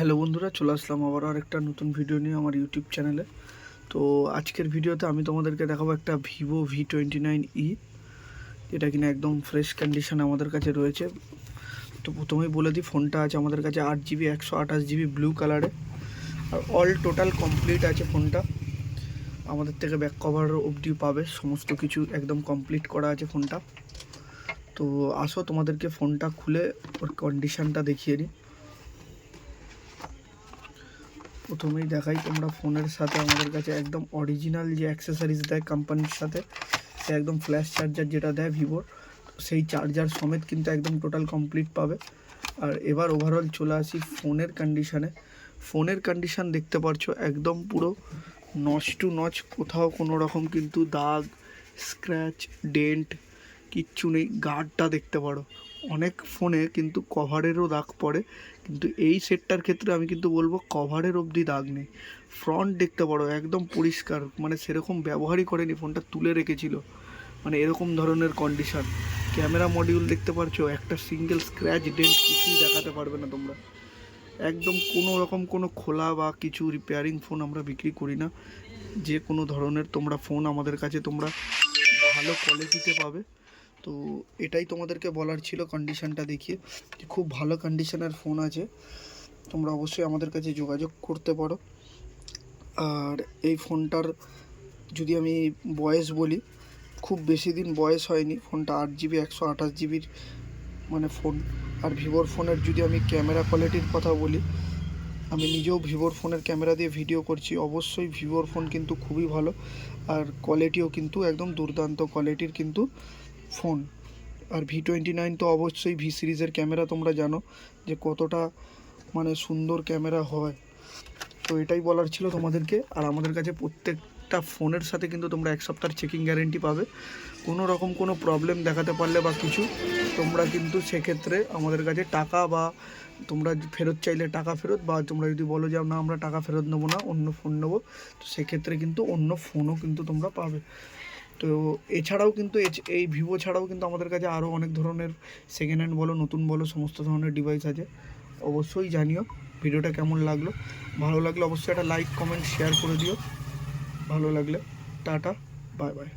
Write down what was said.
Hello বন্ধুরা, চলে আসলাম আবার আর একটা নতুন ভিডিও নিয়ে আমার ইউটিউব চ্যানেলে তো আজকের ভিডিওতে আমি তোমাদেরকে দেখাবো একটা Vivo V twenty nine E এটা কিনা একদম ফ্রেশ কন্ডিশনে আমাদের কাছে রয়েছে। তো প্রথমেই বলে দিই ফোনটা আছে আমাদের কাছে আট জিবি একশো আঠাশ জিবি ব্লু কালারে আর অল টোটাল কমপ্লিট আছে ফোনটা আমাদের থেকে ব্যাক কভার অবধি পাবে, সমস্ত কিছু একদম কমপ্লিট করা আছে ফোনটা তো আসো তোমাদেরকে ফোনটা খুলে ওর কন্ডিশানটা দেখিয়ে দিই প্রথমেই দেখাই তোমরা ফোনের সাথে আমাদের কাছে একদম অরিজিনাল যে অ্যাক্সেসরিজ দেয় কোম্পানির সাথে, সে একদম ফ্ল্যাশ চার্জার যেটা দেয় ভিভোর সেই চার্জার সমেত কিন্তু একদম টোটাল কমপ্লিট পাবে। আর এবার ওভারঅল চলে আসি ফোনের কন্ডিশানে ফোনের কন্ডিশান দেখতে পারছ একদম পুরো নচ টু নচ কোথাও কোনো রকম কিন্তু দাগ স্ক্র্যাচ ডেন্ট কিচ্ছু নেই গার্ডটা দেখতে পারো। অনেক ফোনে কিন্তু কভারেরও দাগ পড়ে। কিন্তু এই সেটটার ক্ষেত্রে আমি কিন্তু বলব কভারের অবধি দাগ নেই। ফ্রন্ট দেখতে পারো, একদম পরিষ্কার। মানে সেরকম ব্যবহারই করেনি, ফোনটা তুলে রেখেছিল। মানে এরকম ধরনের কন্ডিশন ক্যামেরা মডিউল দেখতে পারছ, একটা সিঙ্গেল স্ক্র্যাচ ডেন্ট কিছুই দেখাতে পারবে না তোমরা। একদম কোনো রকম কোনো খোলা বা কিছু রিপেয়ারিং ফোন আমরা বিক্রি করি না। যে কোনো ধরনের তোমরা ফোন আমাদের কাছে তোমরা ভালো কোয়ালিটিতে পাবে। তো এটাই তোমাদেরকে বলার ছিল কন্ডিশনটা দেখিয়ে খুব ভালো কন্ডিশনের ফোন আছে। তোমরা অবশ্যই আমাদের কাছে যোগাযোগ করতে পারো। আর এই ফোনটার যদি আমি বয়স বলি, খুব বেশি দিন বয়স হয়নি। ফোনটা আট জিবি একশো আঠাশ জিবির মানে ফোন আর ভিভোর ফোনের যদি আমি ক্যামেরা কোয়ালিটির কথা বলি, আমি নিজেও ভিভোর ফোনের ক্যামেরা দিয়ে ভিডিও করছি। অবশ্যই ভিভোর ফোন কিন্তু খুবই ভালো। আর কোয়ালিটিও কিন্তু একদম দুর্দান্ত। কোয়ালিটির কিন্তু ফোন। আর ভি টোয়েন্টি নাইন তো অবশ্যই ভি সিরিজের ক্যামেরা তোমরা জানো যে কতটা মানে সুন্দর ক্যামেরা হয়। তো এটাই বলার ছিল তোমাদেরকে। আর আমাদের কাছে প্রত্যেকটা ফোনের সাথে কিন্তু তোমরা এক সপ্তাহের চেকিং গ্যারেন্টি পাবে। কোনো রকম কোনো প্রবলেম দেখাতে পারলে বা কিছু, তোমরা কিন্তু সেক্ষেত্রে আমাদের কাছে টাকা বা তোমরা ফেরত চাইলে টাকা ফেরত বা তোমরা যদি বলো যে না, আমরা টাকা ফেরত নেব না, অন্য ফোন নেব, তো সেক্ষেত্রে কিন্তু অন্য ফোনও কিন্তু তোমরা পাবে। তো এছাড়াও কিন্তু এই ভিভো ছাড়াও কিন্তু আমাদের কাছে আরও অনেক ধরনের সেকেন্ড হ্যান্ড বলো, নতুন বলো, সমস্ত ধরনের ডিভাইস আছে। অবশ্যই জানিও ভিডিওটা কেমন লাগল। ভালো লাগলে অবশ্যই একটা লাইক কমেন্ট শেয়ার করে দিও। ভালো লাগলে, টাটা বাই বাই